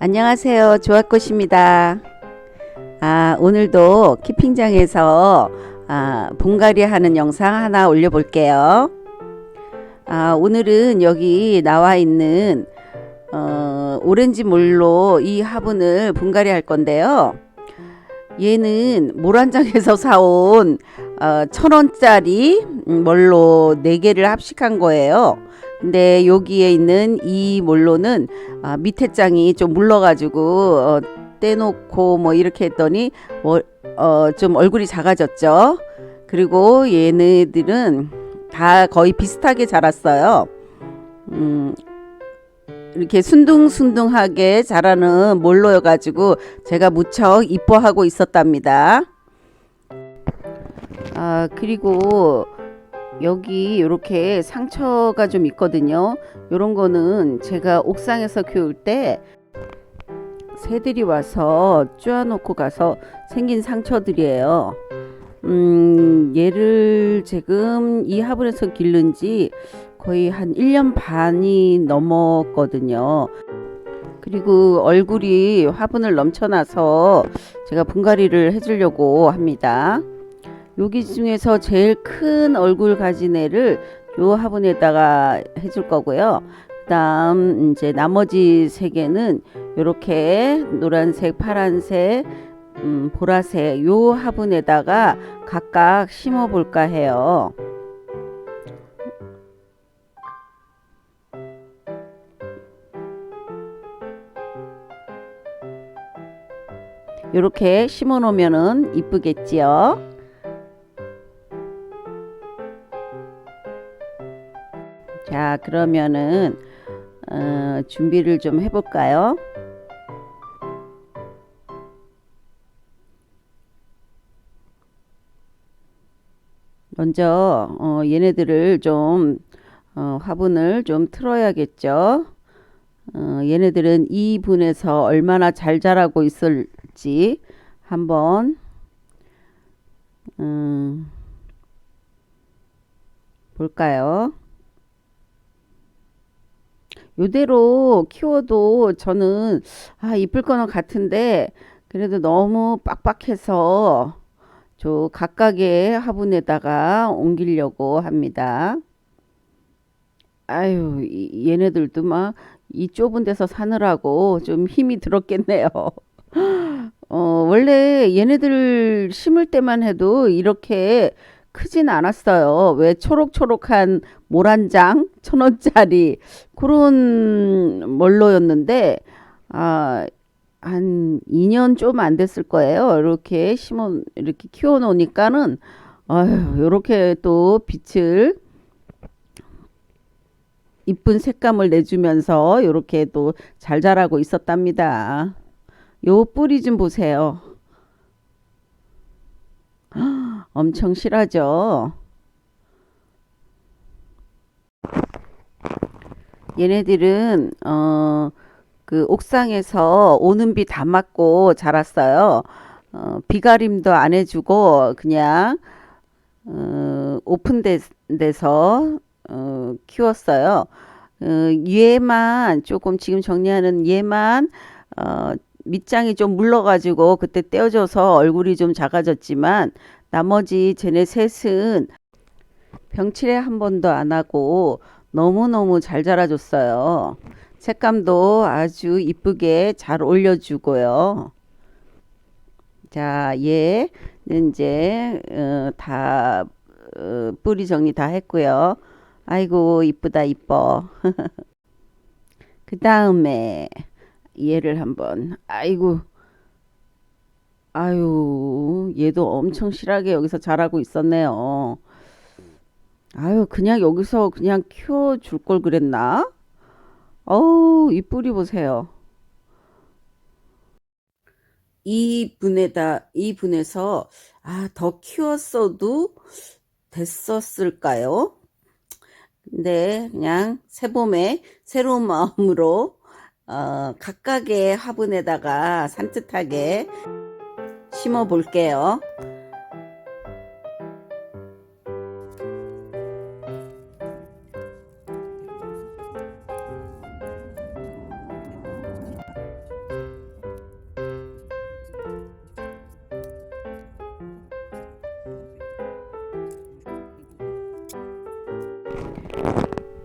안녕하세요. 조합꽃입니다. 아, 오늘도 키핑장에서 아, 분갈이 하는 영상 하나 올려볼게요. 아, 오늘은 여기 나와 있는 어, 오렌지 몰로 이 화분을 분갈이 할 건데요. 얘는 모란장에서 사온 어, 천 원짜리 음, 몰로 네 개를 합식한 거예요. 근데 여기에 있는 이 몰로는 아, 밑에 장이 좀 물러가지고 어, 떼놓고 뭐 이렇게 했더니 뭐, 어, 좀 얼굴이 작아졌죠. 그리고 얘네들은 다 거의 비슷하게 자랐어요. 음, 이렇게 순둥순둥하게 자라는 몰로여가지고 제가 무척 이뻐하고 있었답니다. 아, 그리고 여기 이렇게 상처가 좀 있거든요. 이런 거는 제가 옥상에서 키울 때 새들이 와서 쪼아놓고 가서 생긴 상처들이에요. 음, 얘를 지금 이 화분에서 기른 지 거의 한 1년 반이 넘었거든요. 그리고 얼굴이 화분을 넘쳐나서 제가 분갈이를 해주려고 합니다. 여기 중에서 제일 큰 얼굴 가진 애를 요 화분에다가 해줄 거고요. 그다음 이제 나머지 세 개는 이렇게 노란색, 파란색, 음, 보라색 요 화분에다가 각각 심어 볼까 해요. 이렇게 심어 놓으면은 이쁘겠지요. 자, 그러면은 어, 준비를 좀 해볼까요? 먼저 어, 얘네들을 좀 어, 화분을 좀 틀어야겠죠. 어, 얘네들은 이 분에서 얼마나 잘 자라고 있을지 한번 음, 볼까요? 요대로 키워도 저는 아 이쁠 거는 같은데 그래도 너무 빡빡해서 저 각각의 화분에다가 옮기려고 합니다. 아유 이- 얘네들도 막 이 좁은 데서 사느라고 좀 힘이 들었겠네요. 어 원래 얘네들 심을 때만 해도 이렇게 크진 않았어요. 왜 초록초록한 모란장 천 원짜리 그런 멀로였는데 아, 한 2년 좀 안 됐을 거예요. 이렇게 심어 이렇게 키워 놓으니까는 아유, 요렇게 또 빛을 이쁜 색감을 내주면서 요렇게 또 잘 자라고 있었답니다. 요 뿌리 좀 보세요. 엄청 실하죠. 얘네들은 어, 그 옥상에서 오는 비 다 맞고 자랐어요. 어, 비가림도 안 해주고 그냥 어, 오픈 데, 데서 어, 키웠어요. 어, 얘만 조금 지금 정리하는 얘만 어, 밑장이 좀 물러가지고 그때 떼어져서 얼굴이 좀 작아졌지만 나머지 쟤네 셋은 병치레 한 번도 안 하고 너무너무 잘 자라줬어요. 색감도 아주 이쁘게 잘 올려주고요. 자, 얘는 이제 어, 다 어, 뿌리 정리 다 했고요. 아이고 이쁘다 이뻐. 그 다음에 얘를 한번 아이고 아유 얘도 엄청 실하게 여기서 자라고 있었네요. 아유 그냥 여기서 그냥 키워줄 걸 그랬나? 어우 이 뿌리 보세요. 이 분에다 이 분에서 아 더 키웠어도 됐었을까요? 근데 그냥 새봄에 새로운 마음으로 어, 각각의 화분에다가 산뜻하게 심어 볼게요.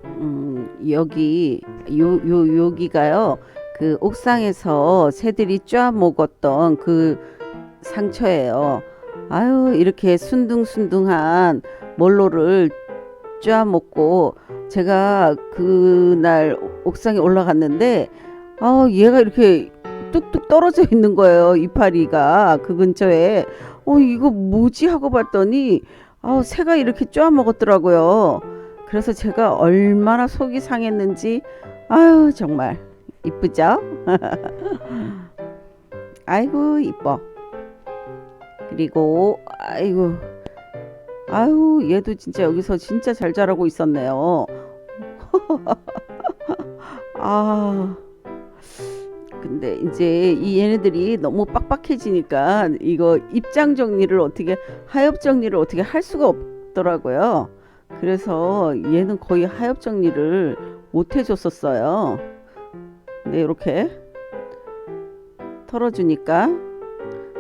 음, 여기 요, 요 여기가요. 그 옥상에서 새들이 쪄 먹었던 그 상처예요. 아유 이렇게 순둥순둥한 몰로를 쫙 먹고 제가 그날 옥상에 올라갔는데 아 얘가 이렇게 뚝뚝 떨어져 있는 거예요 이파리가 그 근처에. 어 이거 뭐지 하고 봤더니 아 새가 이렇게 쫙 먹었더라고요. 그래서 제가 얼마나 속이 상했는지 아유 정말 이쁘죠? 아이고 이뻐 그리고 아이고 아유 얘도 진짜 여기서 진짜 잘 자라고 있었네요 아 근데 이제 이 얘네들이 너무 빡빡해지니까 이거 입장 정리를 어떻게 하엽 정리를 어떻게 할 수가 없더라고요. 그래서 얘는 거의 하엽 정리를 못 해줬었어요. 근데 이렇게 털어주니까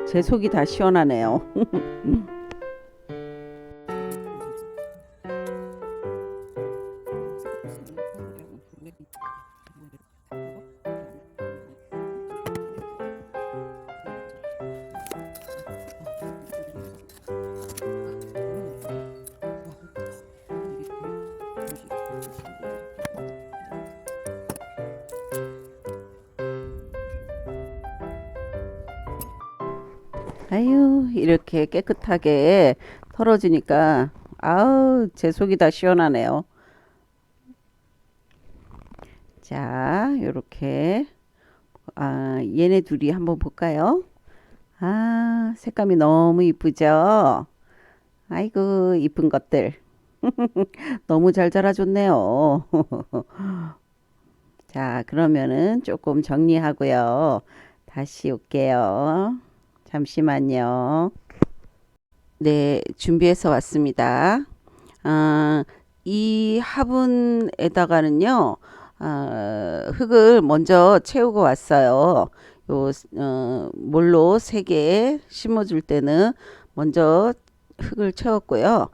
제 속이 다 시원하네요. 아유 이렇게 깨끗하게 털어주니까 아우 제 속이 다 시원하네요. 자 요렇게 아 얘네 둘이 한번 볼까요? 아 색감이 너무 이쁘죠? 아이고 이쁜 것들 너무 잘 자라줬네요. 자 그러면은 조금 정리하고요. 다시 올게요. 잠시만요. 네, 준비해서 왔습니다. 아, 이 화분에다가는요, 아, 흙을 먼저 채우고 왔어요. 요, 어, 몰로 세개 심어줄 때는 먼저 흙을 채웠고요.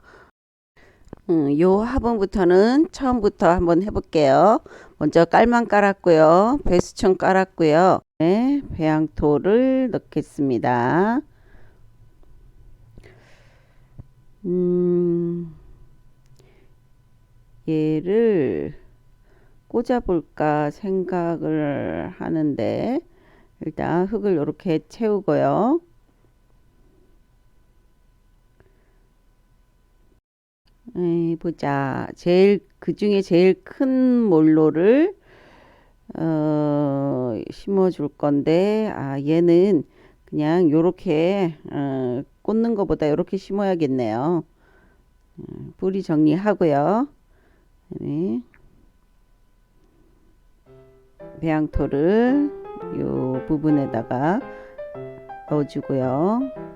음, 요 화분부터는 처음부터 한번 해볼게요. 먼저 깔만 깔았고요. 배수청 깔았고요. 네, 배양토를 넣겠습니다. 음, 얘를 꽂아볼까 생각을 하는데 일단 흙을 이렇게 채우고요. 에이, 보자. 제일 그 중에 제일 큰 몰로를 어, 심어줄 건데 아 얘는 그냥 요렇게 어, 꽂는 것보다 요렇게 심어야겠네요. 음, 뿌리 정리하고요. 네. 배양토를 요 부분에다가 넣어주고요.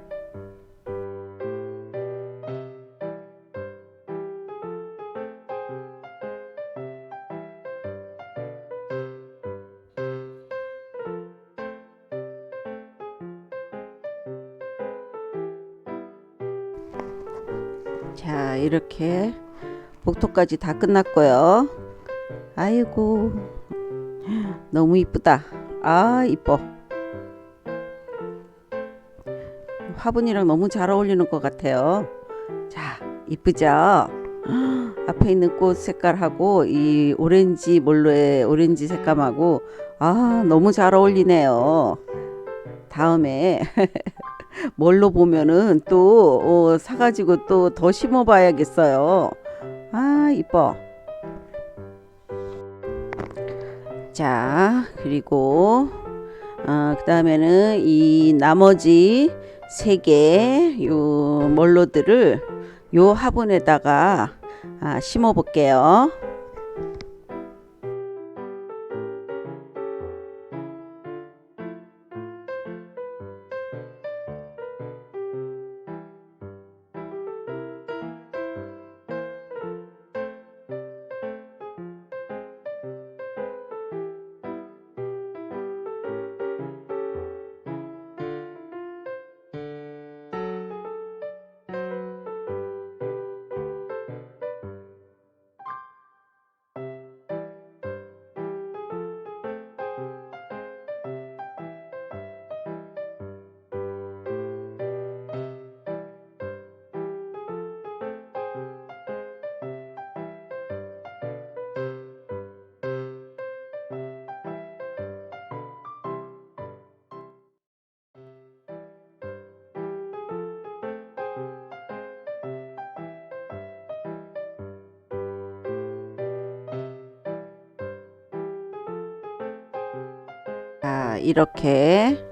자, 이렇게 복토까지 다 끝났고요. 아이고, 너무 이쁘다. 아, 이뻐. 화분이랑 너무 잘 어울리는 것 같아요. 자, 이쁘죠? 앞에 있는 꽃 색깔하고 이 오렌지 몰로의 오렌지 색감하고 아, 너무 잘 어울리네요. 다음에 뭘로 보면은 또 어, 사가지고 또 더 심어봐야겠어요. 아 이뻐. 자 그리고 어, 그 다음에는 이 나머지 세 개 요 멀로들을 요 화분에다가 아, 심어 볼게요. 자, 이렇게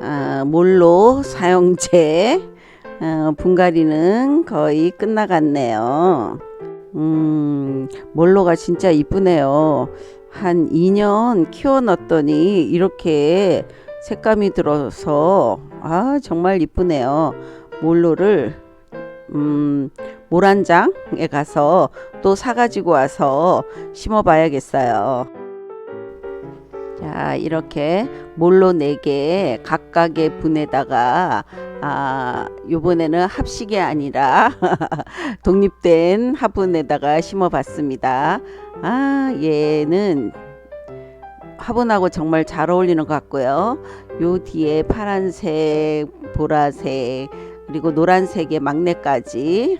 아, 몰로 사용제 어, 분갈이는 거의 끝나갔네요. 음, 몰로가 진짜 이쁘네요. 한 2년 키워놨더니 이렇게 색감이 들어서 아 정말 이쁘네요. 몰로를 음, 모란장에 가서 또 사가지고 와서 심어봐야겠어요. 자 이렇게 몰로 4개 각각의 분에다가 아 요번에는 합식이 아니라 독립된 화분에다가 심어 봤습니다. 아 얘는 화분하고 정말 잘 어울리는 것 같고요. 요 뒤에 파란색, 보라색 그리고 노란색의 막내까지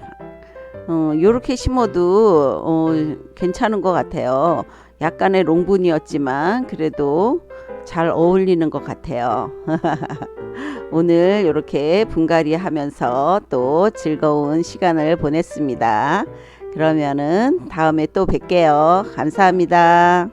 어, 요렇게 심어도 어, 괜찮은 것 같아요. 약간의 롱분이었지만 그래도 잘 어울리는 것 같아요. 오늘 이렇게 분갈이 하면서 또 즐거운 시간을 보냈습니다. 그러면은 다음에 또 뵐게요. 감사합니다.